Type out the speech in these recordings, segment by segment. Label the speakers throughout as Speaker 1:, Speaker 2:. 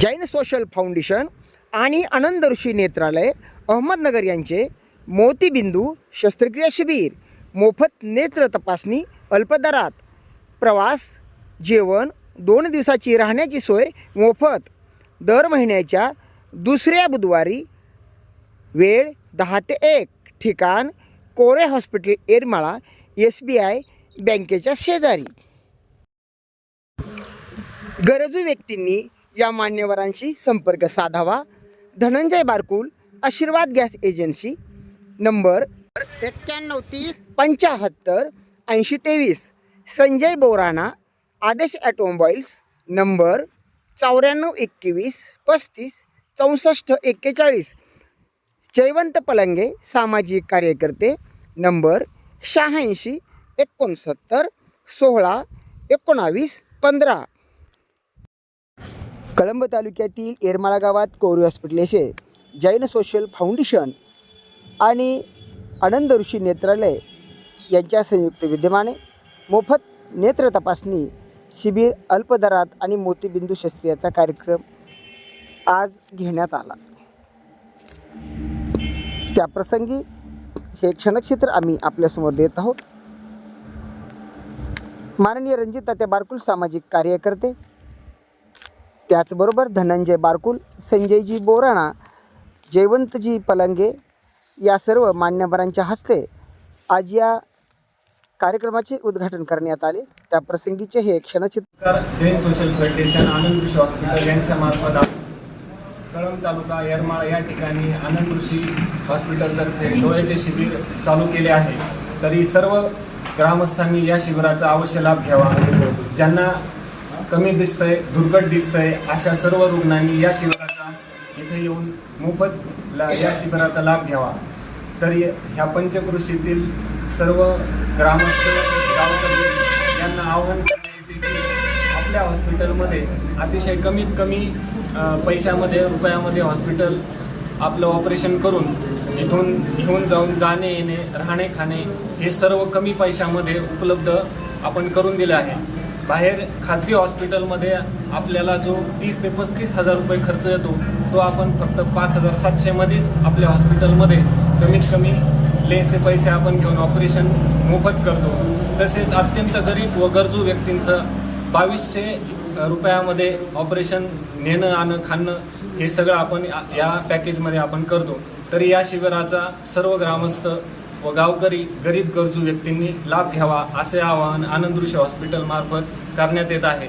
Speaker 1: Jain social foundation आणि आनंद ऋषी नेत्रालय अहमदनगर यांचे मोतीबिंदू शस्त्रक्रिया शिबिर मोफत नेत्र तपासणी अल्पदरात प्रवास जेवण दोन दिवसाची राहण्याची सोय मोफत दर महिन्याच्या दुसऱ्या बुधवारी वेळ दहा ते एक ठिकाण Kore hospital Yermala S B I बँकेच्या शेजारी. गरजू व्यक्तींनी या मान्यवरांशी संपर्क साधावा. धनंजय बारकुल आशीर्वाद गॅस एजन्सी नंबर एक्क्याण्णव तीस पंच्याहत्तर ऐंशी तेवीस. संजय बोराणा आदेश ॲटोमोबाईल्स नंबर चौऱ्याण्णव एकवीस पस्तीस चौसष्ट एक्केचाळीस. जयवंत पलंगे सामाजिक कार्यकर्ते नंबर शहाऐंशी एकोणसत्तर सोळा एकोणावीस पंधरा. कळंब तालुक्यातील येरमाळा गावात कोरी हॉस्पिटल येथे जैन सोशल फाउंडेशन आणि आनंद ऋषी नेत्रालय यांच्या संयुक्त विद्यमाने मोफत नेत्र तपासणी शिबिर अल्पदरात आणि मोतीबिंदू शस्त्रियाचा कार्यक्रम आज घेण्यात आला. त्याप्रसंगी हे क्षणक्षेत्र आम्ही आपल्यासमोर देत आहोत. माननीय रणजित तात्या बारकुल सामाजिक कार्यकर्ते त्याचबरोबर धनंजय बारकुल संजयजी बोराणा जयवंतजी पलंगे या सर्व मान्यवरांच्या हस्ते आज या कार्यक्रमाचे उद्घाटन करण्यात आले. त्या प्रसंगीचे हे क्षणचित्र.
Speaker 2: Jain social foundation Anand Rishi hospital यांच्या मार्फत कळंब तालुका येरमाळ या ठिकाणी आनंद ऋषी हॉस्पिटलतर्फे डोळ्याचे शिबिर चालू केले आहे. तरी सर्व ग्रामस्थांनी या शिबिराचा अवश्य लाभ घ्यावा. ज्यांना कमी दिसतंय दुर्गट दिसतंय अशा सर्व रुग्णांनी या शिबिराचा इथे येऊन मोफत ला या शिबिराचा लाभ घ्यावा. तरी ह्या पंचकृषीतील सर्व ग्रामस्थ गावकरी यांना आव्हान करण्यात येते की आपल्या हॉस्पिटलमध्ये अतिशय कमीत कमी पैशामध्ये रुपयामध्ये हॉस्पिटल आपलं ऑपरेशन करून इथून घेऊन जाऊन जाणे येणे राहणे खाणे हे सर्व कमी पैशामध्ये उपलब्ध आपण करून दिले आहे. बाहेर खाजगी हॉस्पिटलमध्ये आपल्याला जो तीस ते पस्तीस हजार रुपये खर्च येतो तो आपण फक्त पाच हजार सातशेमध्येच आपल्या हॉस्पिटलमध्ये कमीत कमी लेसे पैसे आपण घेऊन ऑपरेशन मोफत करतो. तसेच अत्यंत गरीब व गरजू व्यक्तींचं बावीसशे रुपयामध्ये ऑपरेशन नेणं आणं खाणं हे सगळं आपण या- या पॅकेजमध्ये आपण करतो. तरी या शिबिराचा सर्व ग्रामस्थ व गावकरी गरीब गरजू व्यक्तींनी लाभ घ्यावा असे आवाहन आनंद ऋषी हॉस्पिटलमार्फत करण्यात येत आहे.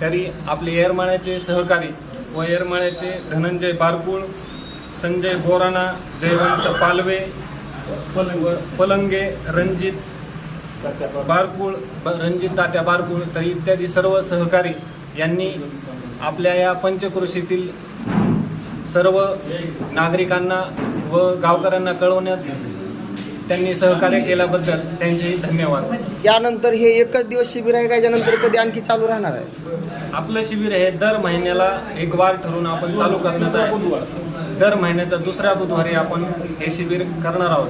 Speaker 2: तरी आपले येरमाळ्याचे सहकारी व येरमाळ्याचे धनंजय बारकुळ संजय बोराणा जयवंत पालवे व पलंगे रणजित बारकुळ ब- रणजित तात्या बारकुळ तर इत्यादी सर्व सहकारी यांनी आपल्या या पंचकृषीतील सर्व नागरिकांना व गावकऱ्यांना कळवण्यात त्यांनी सहकार्य केल्याबद्दल त्यांचे धन्यवाद.
Speaker 1: यानंतर हे एकच दिवस शिबिर आहे का? याच्यानंतर कधी आणखी चालू राहणार आहे?
Speaker 2: आपलं शिबिर हे दर महिन्याला एक वार ठरवून आपण चालू करण्यात आहे. दर महिन्याच्या दुसऱ्या बुधवारी आपण हे शिबिर करणार आहोत.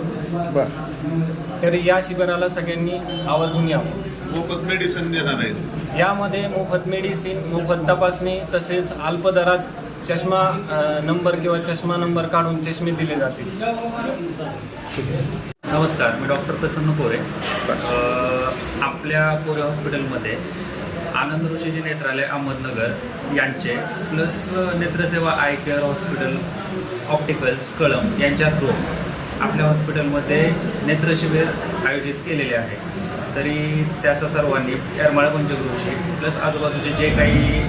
Speaker 1: बरं.
Speaker 2: तरी या शिबिराला सगळ्यांनी आवर्जून यावं
Speaker 3: मोफत मेडिसिन देणार आहे.
Speaker 2: यामध्ये मोफत मेडिसिन मोफत तपासणी तसेच अल्प दरात चष्मा नंबर किंवा चष्मा नंबर काढून चष्मे दिले जातील.
Speaker 4: नमस्कार मी डॉक्टर प्रसन्न कोरे. अ, आपल्या कोरे हॉस्पिटलमध्ये आनंद ऋषीजी नेत्रालय अहमदनगर यांचे plus नेत्रसेवा eye care hospital opticals Kalamb यांच्या थ्रू आपल्या हॉस्पिटलमध्ये नेत्रशिबिर आयोजित केलेले आहे. तरी त्याचा सर्वांनी येरमाळ पंचकृषी प्लस आजूबाजूचे जे काही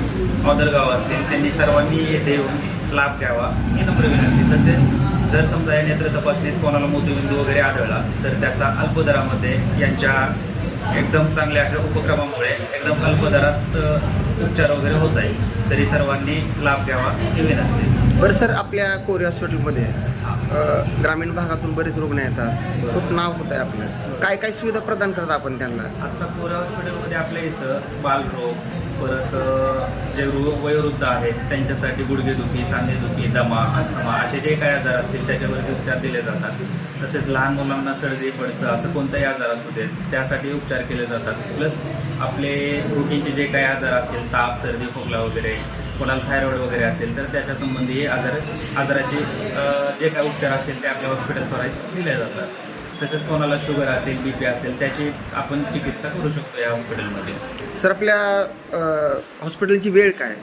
Speaker 4: ऑदर गाव असतील त्यांनी सर्वांनी येथे येऊन लाभ घ्यावा. ही नम्र विनंती. तसेच जर समजा या नेत्र तपासणीत कोणाला मोतीबिंदू वगैरे आढळला तर त्याचा अल्प दरामध्ये यांच्या एकदम चांगल्या अशा उपक्रमामुळे एकदम अल्प दरात उपचार वगैरे होत आहे तरी सर्वांनी लाभ घ्यावा ही विनंती.
Speaker 1: बरं सर आपल्या कोरी हॉस्पिटलमध्ये ग्रामीण भागातून बरेच रुग्ण येतात. खूप नाव होत आहे आपलं. काय काय सुविधा प्रदान करता आपण त्यांना?
Speaker 4: आता कोरा हॉस्पिटलमध्ये आपल्या इथं बालरोग परत जे वयोवृद्ध आहेत त्यांच्यासाठी गुडघेदुखी सांधेदुखी दमा अस्थमा असे जे काही आजार असतील त्याच्यावरती उपचार दिले जातात. तसेच लहान मुलांना सर्दी पडसं असं कोणताही आजार असू देत त्यासाठी उपचार केले जातात. प्लस आपले रुटीनचे जे काही आजार असतील ताप सर्दी खोकला वगैरे कोणाला थायरॉइड वगैरे असेल तर त्याच्या संबंधी आजार आजाराचे जे काही उपचार असतील ते आपल्या हॉस्पिटलद्वारे दिले जातात. तसेच कोणाला शुगर असेल बी पी असेल त्याची आपण चिकित्सा करू शकतो या हॉस्पिटलमध्ये
Speaker 1: सर आपल्या हॉस्पिटलची वेळ काय?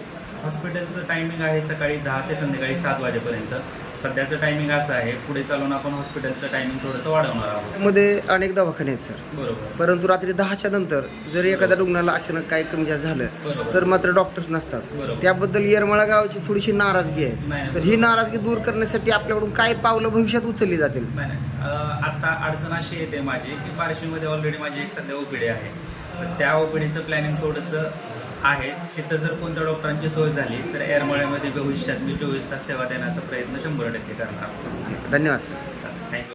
Speaker 4: हॉस्पिटलचं टायमिंग आहे सकाळी दहा ते संध्याकाळी सात वाजेपर्यंत. सध्याचं टायमिंग असं आहे पुढे चालून आपण हॉस्पिटलचं टायमिंग थोडंसं वाढवणार आहोत.
Speaker 1: मध्ये अनेक दवाखाने आहेत सर.
Speaker 4: बरोबर.
Speaker 1: परंतु रात्री दहाच्या नंतर जर एखाद्या रुग्णाला अचानक काय कमी जास्त झालं
Speaker 4: बरोबर.
Speaker 1: तर मात्र डॉक्टर्स नसतात.
Speaker 4: बरोबर.
Speaker 1: त्याबद्दल येरमाळा गावाची थोडीशी नाराजगी आहे.
Speaker 4: नाही,
Speaker 1: तर ही नाराजगी दूर करण्यासाठी आपल्याकडून काय पावलं भविष्यात उचलली जातील?
Speaker 4: नाही नाही. अं, आता अडचण अशी येते माझी की बार्शीमध्ये ऑलरेडी माझी एक सध्या ओपीडी आहे. तर त्या ओपीडीचं प्लॅनिंग थोडंसं आहे. तिथं जर कोणत्या डॉक्टरांची सोय झाली तर एअरमळ्यामध्ये भविष्यात मी चोवीस तास सेवा देण्याचा प्रयत्न शंभर टक्के करणार.
Speaker 1: धन्यवाद सर
Speaker 4: थँक्यू.